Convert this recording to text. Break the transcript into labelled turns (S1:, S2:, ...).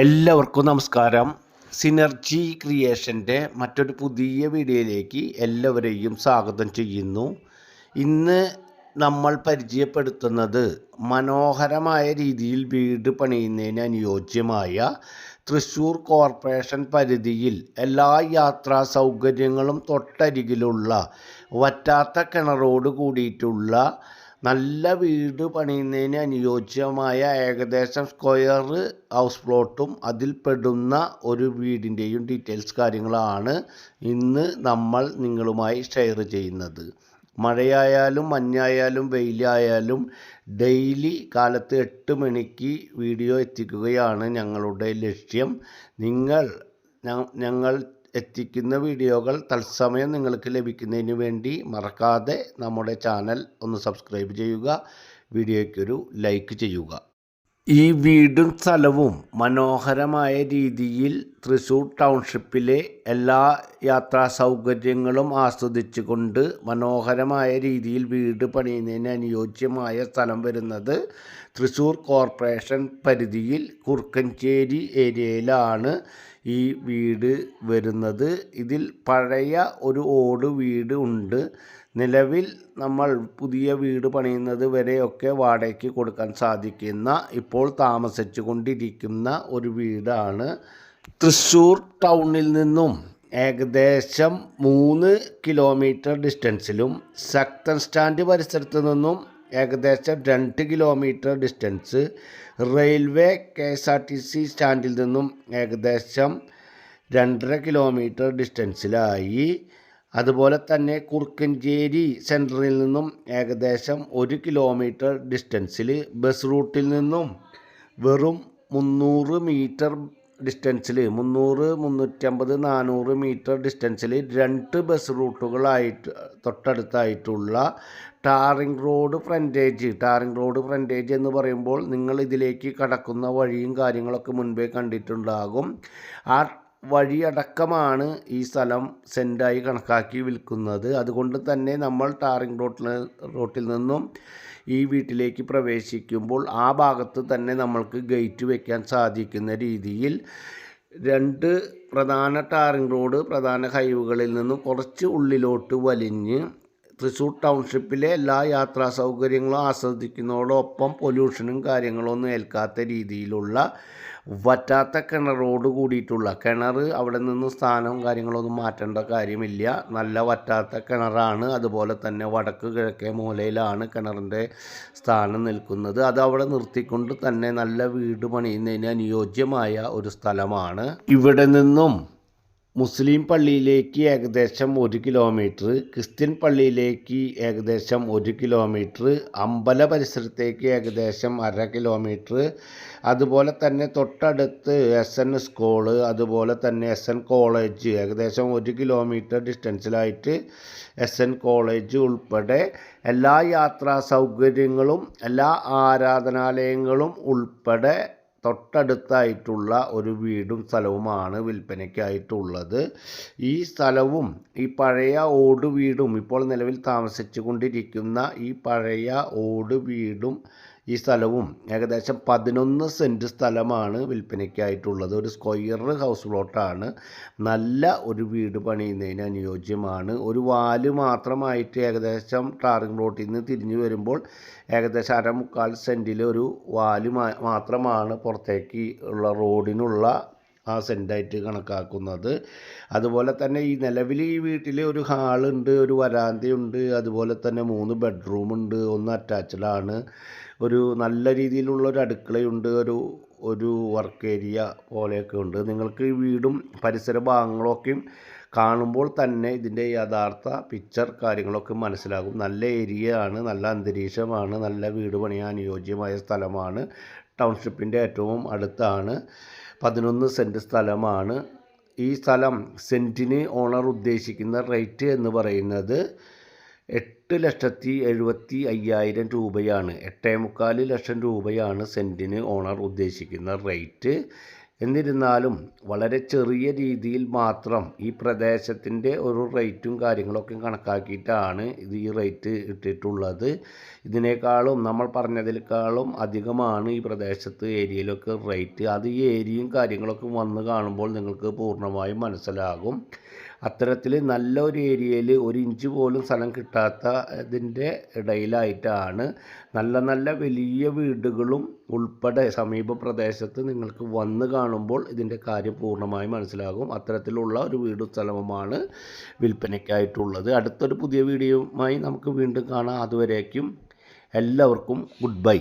S1: എല്ലാവർക്കും നമസ്കാരം. സിനർജി ക്രിയേഷന്റെ മറ്റൊരു പുതിയ വീഡിയോയിലേക്ക് എല്ലാവരെയും സ്വാഗതം ചെയ്യുന്നു. ഇന്ന് നമ്മൾ പരിചയപ്പെടുത്തുന്നത് മനോഹരമായ രീതിയിൽ വീട് പണിയുന്നതിന് അനുയോജ്യമായ തൃശ്ശൂർ കോർപ്പറേഷൻ പരിധിയിൽ എല്ലാ യാത്രാ സൗകര്യങ്ങളും തൊട്ടരികിലുള്ള വറ്റാത്ത കിണറോട് കൂടിയിട്ടുള്ള നല്ല വീട് പണിയുന്നതിന് അനുയോജ്യമായ ഏകദേശം സ്ക്വയർ ഹൗസ് പ്ലോട്ടും അതിൽ പെടുന്ന ഒരു വീടിന്റെയും ഡീറ്റെയിൽസ് കാര്യങ്ങളാണ് ഇന്ന് നമ്മൾ നിങ്ങളുമായി ഷെയർ ചെയ്യുന്നത്. മഴയായാലും മഞ്ഞായാലും വെയിലായാലും ഡെയിലി കാലത്ത് എട്ട് മണിക്ക് വീഡിയോ എത്തിക്കുകയാണ് ഞങ്ങളുടെ ലക്ഷ്യം. നിങ്ങൾ ഞങ്ങൾ എത്തിക്കുന്ന വീഡിയോകൾ തത്സമയം നിങ്ങൾക്ക് ലഭിക്കുന്നതിന് വേണ്ടി മറക്കാതെ നമ്മുടെ ചാനൽ ഒന്ന് സബ്സ്ക്രൈബ് ചെയ്യുക വീഡിയോയ്ക്കൊരു ലൈക്ക് ചെയ്യുക. ഈ വീടും സ്ഥലവും മനോഹരമായ രീതിയിൽ തൃശ്ശൂർ ടൗൺഷിപ്പിലെ എല്ലാ യാത്രാ സൗകര്യങ്ങളും ആസ്വദിച്ചുകൊണ്ട് മനോഹരമായ രീതിയിൽ വീട് പണിയുന്നതിന് അനുയോജ്യമായ സ്ഥലം വരുന്നത് തൃശ്ശൂർ കോർപ്പറേഷൻ പരിധിയിൽ കുറുക്കഞ്ചേരി ഏരിയയിലാണ്. ഈ വീട് വരുന്നത്. ഇതിൽ പഴയ ഒരു ഓട് വീട് ഉണ്ട്. നിലവിൽ നമ്മൾ പുതിയ വീട് പണിയുന്നത് വരെയൊക്കെ വാടകയ്ക്ക് കൊടുക്കാൻ സാധിക്കുന്ന ഇപ്പോൾ താമസിച്ചു കൊണ്ടിരിക്കുന്ന ഒരു വീടാണ്. തൃശ്ശൂർ ടൗണിൽ നിന്നും ഏകദേശം മൂന്ന് കിലോമീറ്റർ ഡിസ്റ്റൻസിലും ശക്തൻ സ്റ്റാൻഡ് പരിസരത്ത് നിന്നും ഏകദേശം രണ്ട് kilometre distance railway K S R T C സ്റ്റാൻഡിൽ നിന്നും ഏകദേശം രണ്ടര കിലോമീറ്റർ ഡിസ്റ്റൻസിലായി അതുപോലെ തന്നെ കുറുക്കഞ്ചേരി സെന്ററിൽ നിന്നും ഏകദേശം ഒരു കിലോമീറ്റർ ഡിസ്റ്റൻസിൽ ബസ് റൂട്ടിൽ നിന്നും വെറും മുന്നൂറ് മീറ്റർ ഡിസ്റ്റൻസിൽ മുന്നൂറ് മുന്നൂറ്റമ്പത് നാനൂറ് മീറ്റർ ഡിസ്റ്റൻസിൽ രണ്ട് ബസ് റൂട്ടുകളായിട്ട് തൊട്ടടുത്തായിട്ടുള്ള tarring road frontage tarring road frontage എന്ന് പറയുമ്പോൾ നിങ്ങൾ ഇതിലേക്ക് കടക്കുന്ന വഴിയും കാര്യങ്ങളൊക്കെ മുൻപേ കണ്ടിട്ടുണ്ടാകും. ആ വഴിയടക്കമാണ് ഈ സ്ഥലം സെന്റായി കണക്കാക്കി വിൽക്കുന്നത്. അതുകൊണ്ട് തന്നെ നമ്മൾ ടാറിംഗ് റോട്ടിൽ റോട്ടിൽ നിന്നും ഈ വീട്ടിലേക്ക് പ്രവേശിക്കുമ്പോൾ ആ ഭാഗത്ത് തന്നെ നമ്മൾക്ക് ഗേറ്റ് വയ്ക്കാൻ സാധിക്കുന്ന രീതിയിൽ രണ്ട് പ്രധാന ടാറിംഗ് റോഡ് പ്രധാന ഹൈവുകളിൽ നിന്നും കുറച്ച് ഉള്ളിലോട്ട് വലിഞ്ഞ് തൃശ്ശൂർ ടൗൺഷിപ്പിലെ എല്ലാ യാത്രാ സൗകര്യങ്ങളും ആസ്വദിക്കുന്നതോടൊപ്പം പൊല്യൂഷനും കാര്യങ്ങളൊന്നും ഏൽക്കാത്ത രീതിയിലുള്ള വറ്റാത്ത കിണറോട് കൂടിയിട്ടുള്ള കിണർ അവിടെ നിന്ന് സ്ഥാനവും കാര്യങ്ങളൊന്നും മാറ്റേണ്ട കാര്യമില്ല. നല്ല വറ്റാത്ത കിണറാണ്. അതുപോലെ തന്നെ വടക്ക് കിഴക്കേ മൂലയിലാണ് കിണറിന്റെ സ്ഥാനം നിൽക്കുന്നത്. അത് അവിടെ നിർത്തിക്കൊണ്ട് തന്നെ നല്ല വീട് പണിയുന്നതിന് അനുയോജ്യമായ ഒരു സ്ഥലമാണ്. ഇവിടെ നിന്നും മുസ്ലിം പള്ളിയിലേക്ക് ഏകദേശം ഒരു കിലോമീറ്റർ ക്രിസ്ത്യൻ പള്ളിയിലേക്ക് ഏകദേശം ഒരു കിലോമീറ്റർ അമ്പല പരിസരത്തേക്ക് ഏകദേശം അര കിലോമീറ്റർ. അതുപോലെ തന്നെ തൊട്ടടുത്ത് എസ് എൻ സ്കൂൾ അതുപോലെ തന്നെ എസ് എൻ കോളേജ് ഏകദേശം ഒരു കിലോമീറ്റർ ഡിസ്റ്റൻസിലായിട്ട് എസ് എൻ കോളേജ് ഉൾപ്പെടെ എല്ലാ യാത്രാ സൗകര്യങ്ങളും എല്ലാ ആരാധനാലയങ്ങളും ഉൾപ്പെടെ തൊട്ടടുത്തായിട്ടുള്ള ഒരു വീടും സ്ഥലവുമാണ് വിൽപ്പനയ്ക്കായിട്ടുള്ളത്. ഈ സ്ഥലവും ഈ പഴയ ഓട് വീടും ഇപ്പോൾ നിലവിൽ താമസിച്ചു കൊണ്ടിരിക്കുന്ന ഈ പഴയ ഓട് വീടും ഈ സ്ഥലവും ഏകദേശം പതിനൊന്ന് സെന്റ് സ്ഥലമാണ് വിൽപ്പനയ്ക്കായിട്ടുള്ളത്. ഒരു സ്ക്വയർ ഹൗസ് പ്ലോട്ടാണ്. നല്ല ഒരു വീട് പണിയുന്നതിന് അനുയോജ്യമാണ്. ഒരു വാൽ മാത്രമായിട്ട് ഏകദേശം ടാറിംഗ് റോട്ടിൽ നിന്ന് തിരിഞ്ഞു വരുമ്പോൾ ഏകദേശം സെന്റിൽ ഒരു വാൽ മാത്രമാണ് പുറത്തേക്ക് ഉള്ള റോഡിനുള്ള ആ സെന്റായിട്ട് കണക്കാക്കുന്നത്. അതുപോലെ തന്നെ ഈ നിലവിൽ ഈ വീട്ടിൽ ഒരു ഹാളുണ്ട് ഒരു വരാന്തയുണ്ട് അതുപോലെ തന്നെ മൂന്ന് ബെഡ്റൂമുണ്ട് ഒന്ന് അറ്റാച്ച്ഡാണ് ഒരു നല്ല രീതിയിലുള്ള ഒരു അടുക്കളയുണ്ട് ഒരു ഒരു വർക്ക് ഏരിയ പോലെയൊക്കെ ഉണ്ട്. നിങ്ങൾക്ക് ഈ വീടും പരിസര ഭാഗങ്ങളൊക്കെയും കാണുമ്പോൾ തന്നെ ഇതിന്റെ യഥാർത്ഥ പിക്ചർ കാര്യങ്ങളൊക്കെ മനസ്സിലാകും. നല്ല ഏരിയ ആണ് നല്ല അന്തരീക്ഷമാണ് നല്ല വീട് പണിയാൻ അനുയോജ്യമായ സ്ഥലമാണ്. ടൗൺഷിപ്പിന്റെ ഏറ്റവും അടുത്താണ്. പതിനൊന്ന് സെന്റ് സ്ഥലമാണ്. ഈ സ്ഥലം സെന്റിന് ഓണർ ഉദ്ദേശിക്കുന്ന റേറ്റ് എന്ന് പറയുന്നത് എട്ട് ലക്ഷത്തി എഴുപത്തി അയ്യായിരം രൂപയാണ്. എട്ടേ മുക്കാൽ ലക്ഷം രൂപയാണ് സെന്റിന് ഓണർ ഉദ്ദേശിക്കുന്ന റേറ്റ് എന്നിരുന്നാലും വളരെ ചെറിയ രീതിയിൽ മാത്രം ഈ പ്രദേശത്തിന്റെ ഒരു റേറ്റും കാര്യങ്ങളൊക്കെ കണക്കാക്കിയിട്ടാണ് ഇത് ഈ റേറ്റ് ഇട്ടിട്ടുള്ളത്. ഇതിനേക്കാളും നമ്മൾ പറഞ്ഞതിനേക്കാളും അധികമാണ് ഈ പ്രദേശത്ത് ഏരിയയിലൊക്കെ റേറ്റ്. അത് ഈ ഏരിയയും കാര്യങ്ങളൊക്കെ വന്ന് കാണുമ്പോൾ നിങ്ങൾക്ക് പൂർണമായും മനസ്സിലാകും. അത്തരത്തിൽ നല്ല ഒരു ഏരിയയിൽ ഒരു ഇഞ്ച് പോലും സ്ഥലം കിട്ടാത്ത ഇതിന്റെ ഇടയിലായിട്ടാണ് നല്ല നല്ല വലിയ വീടുകളും ഉൾപ്പെടെ സമീപ പ്രദേശത്ത് നിങ്ങൾക്ക് വന്ന് കാണുമ്പോൾ ഇതിന്റെ കാര്യം പൂർണമായും മനസ്സിലാകും. അത്തരത്തിലുള്ള ഒരു വീടും സ്ഥലവുമാണ് വിൽപ്പനയ്ക്കായിട്ടുള്ളത്. അടുത്തൊരു പുതിയ വീഡിയോയുമായി നമുക്ക് വീണ്ടും കാണാം. അതുവരേക്കും എല്ലാവർക്കും ഗുഡ് ബൈ.